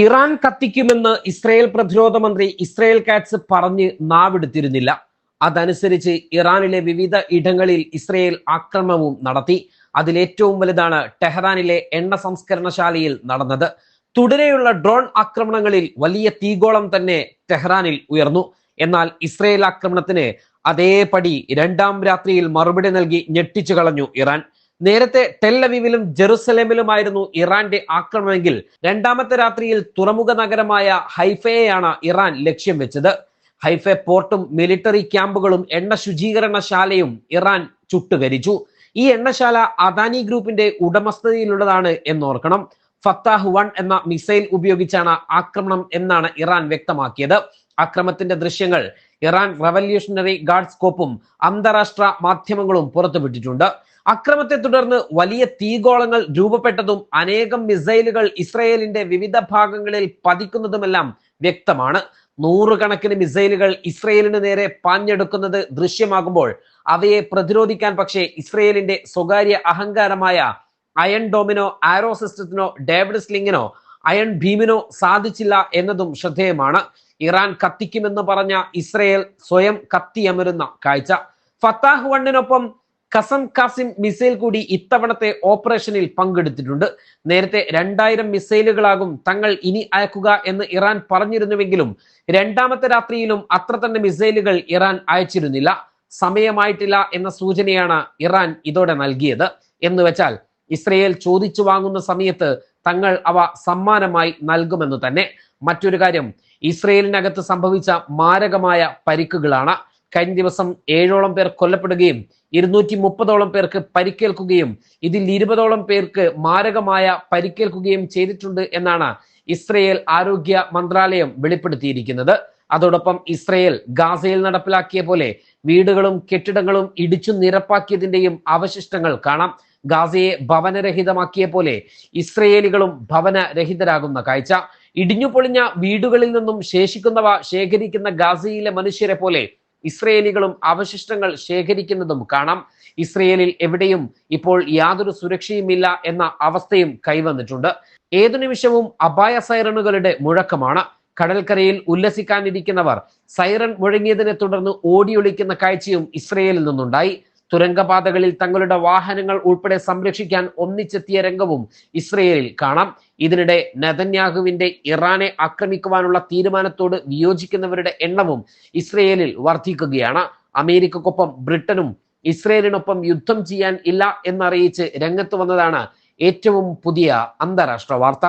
Iran കത്തിക്കുമെന്ന് Israel പ്രതിരോധ മന്ത്രി Israel Katz പറഞ്ഞ് നാവെടുത്തിരുന്നില്ല. അതനുസരിച്ച് ഇറാനിലെ വിവിധ ഇടങ്ങളിൽ ഇസ്രയേൽ ആക്രമണവും നടത്തി. അതിലേറ്റവും വലുതാണ് ടെഹ്റാനിലെ എണ്ണ സംസ്കരണശാലയിൽ നടന്നത്. തുടരെയുള്ള ഡ്രോൺ ആക്രമണങ്ങളിൽ വലിയ തീഗോളം തന്നെ ടെഹ്റാനിൽ ഉയർന്നു. എന്നാൽ ഇസ്രയേൽ ആക്രമണത്തിന് അതേപടി രണ്ടാം രാത്രിയിൽ മറുപടി നൽകി ഞെട്ടിച്ചു കളഞ്ഞു ഇറാൻ. നേരത്തെ ടെല്ലവീവിലും ജെറുസലേമിലുമായിരുന്നു ഇറാന്റെ ആക്രമണമെങ്കിൽ രണ്ടാമത്തെ രാത്രിയിൽ തുറമുഖ നഗരമായ ഹൈഫയെയാണ് ഇറാൻ ലക്ഷ്യം വെച്ചത്. ഹൈഫ പോർട്ടും മിലിറ്ററി ക്യാമ്പുകളും എണ്ണ ശുചീകരണശാലയും ഇറാൻ ചുട്ടുകരിച്ചു. ഈ എണ്ണശാല അദാനി ഗ്രൂപ്പിന്റെ ഉടമസ്ഥതയിലുള്ളതാണ് എന്നോർക്കണം. ഫത്താഹ് വൺ എന്ന മിസൈൽ ഉപയോഗിച്ചാണ് ആക്രമണം എന്നാണ് ഇറാൻ വ്യക്തമാക്കിയത്. അക്രമത്തിന്റെ ദൃശ്യങ്ങൾ ഇറാൻ റവല്യൂഷണറി ഗാർഡ് സ്കോപ്പും അന്താരാഷ്ട്ര മാധ്യമങ്ങളും പുറത്തുവിട്ടിട്ടുണ്ട്. അക്രമത്തെ തുടർന്ന് വലിയ തീഗോളങ്ങൾ രൂപപ്പെട്ടതും അനേകം മിസൈലുകൾ ഇസ്രയേലിന്റെ വിവിധ ഭാഗങ്ങളിൽ പതിക്കുന്നതുമെല്ലാം വ്യക്തമാണ്. നൂറുകണക്കിന് മിസൈലുകൾ ഇസ്രയേലിന് നേരെ പാഞ്ഞെടുക്കുന്നത് ദൃശ്യമാകുമ്പോൾ അവയെ പ്രതിരോധിക്കാൻ പക്ഷേ ഇസ്രയേലിന്റെ സ്വകാര്യ അഹങ്കാരമായ അയൺ ഡോമിനോ ആരോ സിസ്റ്റത്തിനോ ഡേവിഡ് സ്ലിങ്ങിനോ അയൺ ഭീമിനോ സാധിച്ചില്ല എന്നതും ശ്രദ്ധേയമാണ്. ഇറാൻ കത്തിക്കുമെന്ന് പറഞ്ഞ ഇസ്രയേൽ സ്വയം കത്തിയമരുന്ന കാഴ്ച. ഫത്താഹ് വണ്ണിനൊപ്പം കസം കാസിം മിസൈൽ കൂടി ഇത്തവണത്തെ ഓപ്പറേഷനിൽ പങ്കെടുത്തിട്ടുണ്ട്. നേരത്തെ രണ്ടായിരം മിസൈലുകളാകും തങ്ങൾ ഇനി അയക്കുക എന്ന് ഇറാൻ പറഞ്ഞിരുന്നുവെങ്കിലും രണ്ടാമത്തെ രാത്രിയിലും അത്ര തന്നെ മിസൈലുകൾ ഇറാൻ അയച്ചിരുന്നില്ല. സമയമായിട്ടില്ല എന്ന സൂചനയാണ് ഇറാൻ ഇതോടെ നൽകിയത്. എന്ന് വെച്ചാൽ ഇസ്രയേൽ ചോദിച്ചു വാങ്ങുന്ന സമയത്ത് തങ്ങൾ അവ സമ്മാനമായി നൽകുമെന്ന് തന്നെ. മറ്റൊരു കാര്യം ഇസ്രയേലിനകത്ത് സംഭവിച്ച മാരകമായ പരിക്കുകളാണ്. കഴിഞ്ഞ ദിവസം ഏഴോളം പേർ കൊല്ലപ്പെടുകയും ഇരുന്നൂറ്റി മുപ്പതോളം പേർക്ക് പരിക്കേൽക്കുകയും ഇതിൽ ഇരുപതോളം പേർക്ക് മാരകമായ പരിക്കേൽക്കുകയും ചെയ്തിട്ടുണ്ട് എന്നാണ് ഇസ്രയേൽ ആരോഗ്യ മന്ത്രാലയം വെളിപ്പെടുത്തിയിരിക്കുന്നത്. അതോടൊപ്പം ഇസ്രയേൽ ഗാസയിൽ നടപ്പിലാക്കിയ പോലെ വീടുകളും കെട്ടിടങ്ങളും ഇടിച്ചു നിരപ്പാക്കിയതിന്റെയും അവശിഷ്ടങ്ങൾ കാണാം. ഗാസയെ ഭവനരഹിതമാക്കിയ പോലെ ഇസ്രയേലികളും ഭവനരഹിതരാകുന്ന കാഴ്ച. ഇടിഞ്ഞു പൊളിഞ്ഞ വീടുകളിൽ നിന്നും ശേഷിക്കുന്നവ ശേഖരിക്കുന്ന ഗാസയിലെ മനുഷ്യരെ പോലെ ഇസ്രയേലികളും അവശിഷ്ടങ്ങൾ ശേഖരിക്കുന്നതും കാണാം. ഇസ്രയേലിൽ എവിടെയും ഇപ്പോൾ യാതൊരു സുരക്ഷയുമില്ല എന്ന അവസ്ഥയും കൈവന്നിട്ടുണ്ട്. ഏതു നിമിഷവും അപായ സൈറണുകളുടെ മുഴക്കമാണ്. കടൽക്കരയിൽ ഉല്ലസിക്കാനിരിക്കുന്നവർ സൈറൺ മുഴങ്ങിയതിനെ തുടർന്ന് ഓടിയൊളിക്കുന്ന കാഴ്ചയും ഇസ്രയേലിൽ നിന്നുണ്ടായി. തുരങ്കപാതകളിൽ തങ്ങളുടെ വാഹനങ്ങൾ ഉൾപ്പെടെ സംരക്ഷിക്കാൻ ഒന്നിച്ചെത്തിയ രംഗവും ഇസ്രയേലിൽ കാണാം. ഇതിനിടെ നെതന്യാഹുവിന്റെ ഇറാനെ ആക്രമിക്കുവാനുള്ള തീരുമാനത്തോട് വിയോജിക്കുന്നവരുടെ എണ്ണവും ഇസ്രയേലിൽ വർദ്ധിക്കുകയാണ് അമേരിക്കക്കൊപ്പം ബ്രിട്ടനും ഇസ്രയേലിനൊപ്പം യുദ്ധം ചെയ്യാൻ ഇല്ല എന്നറിയിച്ച് രംഗത്ത് വന്നതാണ് ഏറ്റവും പുതിയ അന്താരാഷ്ട്ര വാർത്ത.